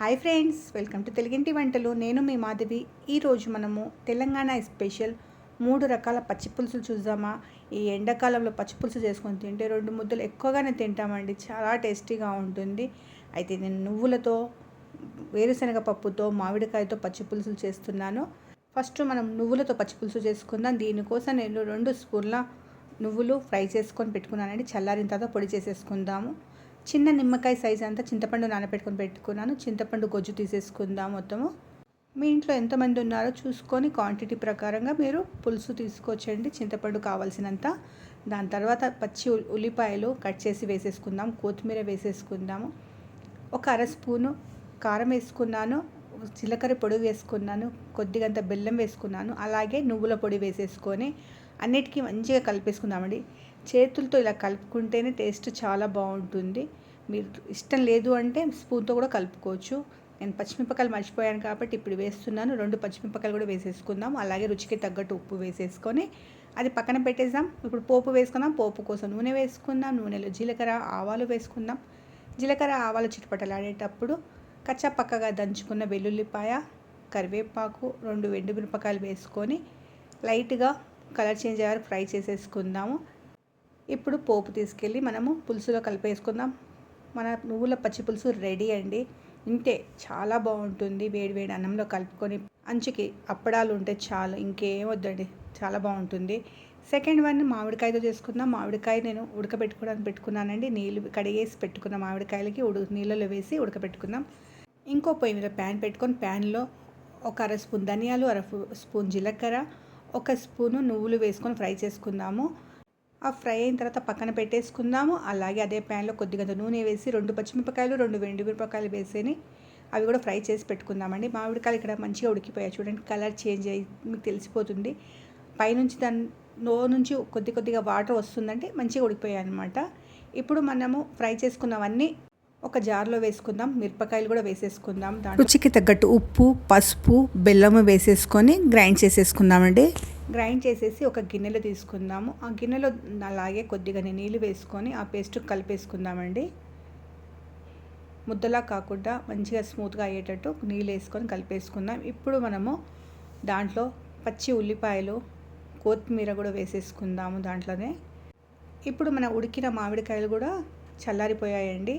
Hi friends welcome to తెలుగింటి వంటలు. నేను మీ మాధవి. ఈరోజు మనము తెలంగాణ స్పెషల్ మూడు రకాల పచ్చి పులుసులు చూద్దామా? ఈ ఎండాకాలంలో పచ్చి పులుసు చేసుకొని తింటే రెండు ముద్దలు ఎక్కువగానే తింటామండి. చాలా టేస్టీగా ఉంటుంది. అయితే నేను నువ్వులతో వేరుశనగ పప్పుతో మామిడికాయతో పచ్చి పులుసులు చేస్తున్నాను. ఫస్ట్ మనం నువ్వులతో పచ్చి పులుసు చేసుకుందాం. దీనికోసం నేను రెండు స్పూన్ల నువ్వులు ఫ్రై చేసుకొని పెట్టుకున్నానండి. చల్లారిన తర్వాత పొడి చేసేసుకుందాము. చిన్న నిమ్మకాయ సైజ్ అంతా చింతపండు నానబెట్టుకొని పెట్టుకున్నాను. చింతపండు గొజ్జు తీసేసుకుందాం మొత్తము. మీ ఇంట్లో ఎంతమంది ఉన్నారో చూసుకొని క్వాంటిటీ ప్రకారంగా మీరు పులుసు తీసుకొచ్చండి. చింతపండు కావాల్సినంత. దాని తర్వాత పచ్చి ఉల్లిపాయలు కట్ చేసి వేసేసుకుందాం. కొత్తిమీర వేసేసుకుందాము. ఒక అర స్పూను కారం వేసుకున్నాను. జీలకర్ర పొడి వేసుకున్నాను. కొద్దిగంత బెల్లం వేసుకున్నాను. అలాగే నువ్వుల పొడి వేసేసుకొని అన్నిటికీ మంచిగా కలిపేసుకుందామండి. చేతులతో ఇలా కలుపుకుంటేనే టేస్ట్ చాలా బాగుంటుంది. మీరు ఇష్టం లేదు అంటే స్పూన్తో కూడా కలుపుకోవచ్చు. నేను పచ్చిమిరపకాయలు మర్చిపోయాను కాబట్టి ఇప్పుడు వేస్తున్నాను. రెండు పచ్చిమిరపకాయలు కూడా వేసేసుకుందాం. అలాగే రుచికి తగ్గట్టు ఉప్పు వేసేసుకొని అది పక్కన పెట్టేద్దాం. ఇప్పుడు పోపు వేసుకుందాం. పోపు కోసం నూనె వేసుకుందాం. నూనెలో జీలకర్ర ఆవాలు వేసుకుందాం. జీలకర్ర ఆవాలు చిటపటలాడేటప్పుడు కచ్చా పక్కగా దంచుకున్న వెల్లుల్లిపాయ కరివేపాకు రెండు ఎండు మిరపకాయలు వేసుకొని లైట్గా కలర్ చేంజ్ అయ్యారు ఫ్రై చేసేసుకుందాము. ఇప్పుడు పోపు తీసుకెళ్ళి మనము పులుసులో కలిపేసుకుందాం. మన నువ్వుల పచ్చి పులుసు రెడీ అండి. ఇంతే చాలా బాగుంటుంది. వేడి వేడి అన్నంలో కలుపుకొని అంచుకి అప్పడాలు ఉంటే చాలు ఇంకేం వద్దండి. చాలా బాగుంటుంది. సెకండ్ వన్ మామిడికాయతో చేసుకుందాం. మామిడికాయ నేను ఉడకబెట్టుకోవడానికి పెట్టుకున్నానండి. నీళ్ళు కడిగేసి పెట్టుకున్న మామిడికాయలకి ఉడు నీళ్ళలో వేసి ఉడకబెట్టుకుందాం. ఇంకో పొయ్యి మీద ప్యాన్ పెట్టుకొని ప్యాన్లో ఒక అర స్పూన్ ధనియాలు అర స్పూన్ జీలకర్ర ఒక స్పూను నువ్వులు వేసుకొని ఫ్రై చేసుకుందాము. ఆ ఫ్రై అయిన తర్వాత పక్కన పెట్టేసుకుందాము. అలాగే అదే ప్యాన్లో కొద్దిగా నూనె వేసి రెండు పచ్చిమిరపకాయలు రెండు వెండి మిరపకాయలు వేసేని అవి కూడా ఫ్రై చేసి పెట్టుకుందామండి. మామిడికాయలు ఇక్కడ మంచిగా ఉడికిపోయాయి. చూడండి కలర్ చేంజ్ అయ్యి మీకు తెలిసిపోతుంది. పైనుంచి దాని నో నుంచి కొద్ది కొద్దిగా వాటర్ వస్తుందంటే మంచిగా ఉడికిపోయాయి అనమాట ఇప్పుడు మనము ఫ్రై చేసుకున్నవన్నీ ఒక జార్లో వేసుకుందాం మిరపకాయలు కూడా వేసేసుకుందాం దాంట్లో. రుచికి తగ్గట్టు ఉప్పు పసుపు బెల్లము వేసేసుకొని గ్రైండ్ చేసేసుకుందామండి. గ్రైండ్ చేసేసి ఒక గిన్నెలో తీసుకుందాము. ఆ గిన్నెలో అలాగే కొద్దిగా నీళ్ళు వేసుకొని ఆ పేస్ట్ కలిపేసుకుందామండి. ముద్దలా కాకుండా మంచిగా స్మూత్గా అయ్యేటట్టు నీళ్ళు వేసుకొని కలిపేసుకుందాం. ఇప్పుడు మనము దాంట్లో పచ్చి ఉల్లిపాయలు కొత్తిమీర కూడా వేసేసుకుందాము దాంట్లోనే. ఇప్పుడు మన ఉడికిన మామిడికాయలు కూడా చల్లారిపోయాయండి.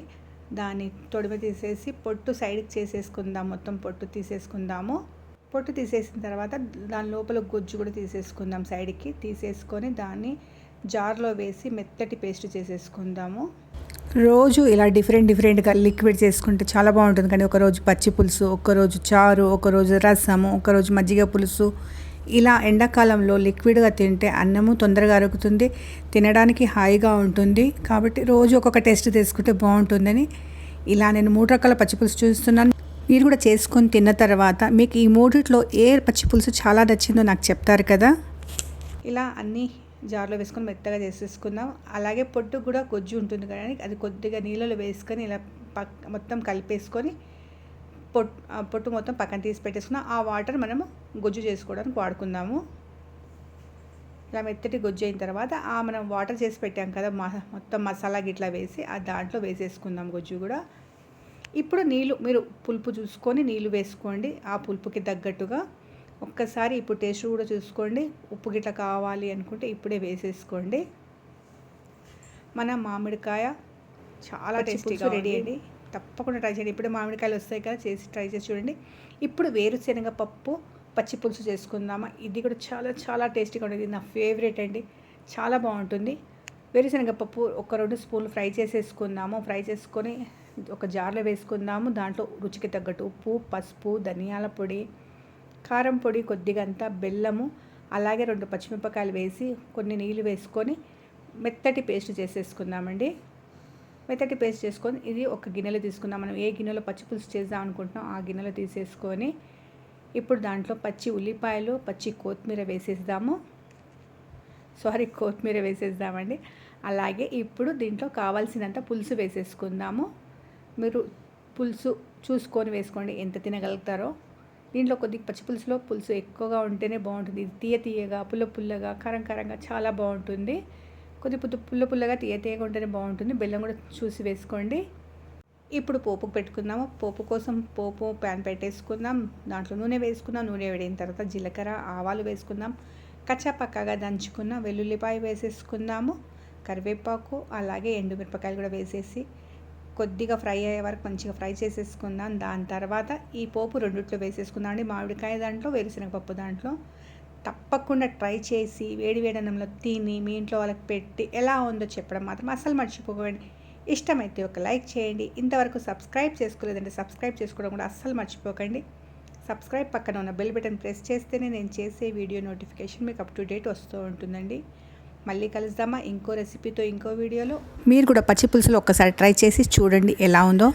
దాన్ని తొడిమ తీసేసి పొట్టు సైడ్కి చేసేసుకుందాం. మొత్తం పొట్టు తీసేసుకుందాము. పొట్టు తీసేసిన తర్వాత దాని లోపల గుజ్జు కూడా తీసేసుకుందాం సైడ్కి. తీసేసుకొని దాన్ని జార్లో వేసి మెత్తటి పేస్ట్ చేసేసుకుందాము. రోజు ఇలా డిఫరెంట్ డిఫరెంట్గా లిక్విడ్ చేసుకుంటే చాలా బాగుంటుంది. కానీ ఒకరోజు పచ్చి పులుసు ఒకరోజు చారు ఒకరోజు రసము ఒకరోజు మజ్జిగ పులుసు ఇలా ఎండాకాలంలో లిక్విడ్గా తింటే అన్నము తొందరగా అరుగుతుంది తినడానికి హాయిగా ఉంటుంది. కాబట్టి రోజు ఒక్కొక్క టేస్ట్ తీసుకుంటే బాగుంటుందని ఇలా నేను మూడు రకాల పచ్చి పులుసు చూస్తున్నాను. మీరు కూడా చేసుకొని తిన్న తర్వాత మీకు ఈ మూడిట్లో ఏ పచ్చి పులుసు చాలా నచ్చిందో నాకు చెప్తారు కదా. ఇలా అన్నీ జార్లో వేసుకొని మెత్తగా చేసేసుకుందాం. అలాగే పొట్టు కూడా గొజ్జు ఉంటుంది కానీ అది కొద్దిగా నీళ్ళలో వేసుకొని ఇలా పక్ మొత్తం కలిపేసుకొని పొట్టు పొట్టు మొత్తం పక్కన తీసి పెట్టేసుకున్నాం. ఆ వాటర్ మనము గొజ్జు చేసుకోవడానికి వాడుకుందాము. ఇలా మెత్తటి గొజ్జు అయిన తర్వాత ఆ మనం వాటర్ చేసి పెట్టాం కదా మొత్తం మసాలా గిట్లా వేసి ఆ దాంట్లో వేసేసుకుందాం గొజ్జు కూడా. ఇప్పుడు నీళ్ళు మీరు పులుపు చూసుకొని నీళ్ళు వేసుకోండి. ఆ పులుపుకి తగ్గట్టుగా ఒక్కసారి ఇప్పుడు టేస్ట్ కూడా చూసుకోండి. ఉప్పు గిట్ల కావాలి అనుకుంటే ఇప్పుడే వేసేసుకోండి. మన మామిడికాయ చాలా టేస్టీగా రెడీ అండి. తప్పకుండా ట్రై చేయండి. ఇప్పుడు మామిడికాయలు వస్తాయి కదా చేసి ట్రై చేసి చూడండి. ఇప్పుడు వేరుశనగ పప్పు పచ్చి పులుసు చేసుకుందామా? ఇది కూడా చాలా చాలా టేస్టీగా ఉంటుంది. ఇది నా ఫేవరెట్ అండి. చాలా బాగుంటుంది. వేరుశనగ పప్పు ఒక రెండు స్పూన్లు ఫ్రై చేసేసుకుందాము. ఫ్రై చేసుకొని ఒక జార్లో వేసుకుందాము. దాంట్లో రుచికి తగ్గట్టు ఉప్పు పసుపు ధనియాల పొడి కారం పొడి కొద్దిగా అంతా బెల్లము అలాగే రెండు పచ్చిమిరపకాయలు వేసి కొన్ని నీళ్ళు వేసుకొని మెత్తటి పేస్ట్ చేసేసుకుందామండి. మెత్తటి పేస్ట్ చేసుకొని ఇది ఒక గిన్నెలో తీసుకుందాం. మనం ఏ గిన్నెలో పచ్చి పులుసు చేద్దాం అనుకుంటున్నాం ఆ గిన్నెలో తీసేసుకొని ఇప్పుడు దాంట్లో పచ్చి ఉల్లిపాయలు పచ్చి కొత్తిమీర వేసేద్దాము. సారీ కొత్తిమీర వేసేద్దామండి. అలాగే ఇప్పుడు దీంట్లో కావాల్సినంత పులుసు వేసేసుకుందాము. మీరు పులుసు చూసుకొని వేసుకోండి ఎంత తినగలుగుతారో. దీంట్లో కొద్దిగా పచ్చి పులుసులో పులుసు ఎక్కువగా ఉంటేనే బాగుంటుంది. ఇది తీయ తీయగా పుల్ల పుల్లగా కారం కారంగా చాలా బాగుంటుంది. కొద్ది పుల్ల పుల్ల పుల్లగా తీయ తీయగా ఉంటేనే బాగుంటుంది. బెల్లం కూడా చూసి వేసుకోండి. ఇప్పుడు పోపు పెట్టుకుందాము. పోపు కోసం పోపు ప్యాన్ పెట్టేసుకుందాం. దాంట్లో నూనె వేసుకుందాం. నూనె వేడిన తర్వాత జీలకర్ర ఆవాలు వేసుకుందాం. కచ్చా పక్కగా దంచుకున్న వెల్లుల్లిపాయ వేసేసుకుందాము. కరివేపాకు అలాగే ఎండుమిరపకాయలు కూడా వేసేసి కొద్దిగా ఫ్రై అయ్యే వరకు మంచిగా ఫ్రై చేసేసుకుందాం. దాని తర్వాత ఈ పోపు రెండిట్లో వేసేసుకుందాం అండి. మామిడికాయ దాంట్లో వేరుశనగపప్పు దాంట్లో. తప్పకుండా ట్రై చేసి వేడి వేడి అన్నంలో తిని మీ ఇంట్లో వాళ్ళకి పెట్టి ఎలా ఉందో చెప్పడం మాత్రం అసలు మర్చిపోకండి. ఇష్టమైతే ఒక లైక్ చేయండి. ఇంతవరకు సబ్స్క్రైబ్ చేసుకోలేదంటే సబ్స్క్రైబ్ చేసుకోవడం కూడా అస్సలు మర్చిపోకండి. సబ్స్క్రైబ్ పక్కన ఉన్న బెల్ బటన్ ప్రెస్ చేస్తేనే నేను చేసే వీడియో నోటిఫికేషన్ మీకు అప్ టు డేట్ వస్తూ ఉంటుందండి. మళ్ళీ కలుద్దామా ఇంకో రెసిపీతో ఇంకో వీడియోలో. మీరు కూడా పచ్చి పులుసులు ఒక్కసారి ట్రై చేసి చూడండి ఎలా ఉందో.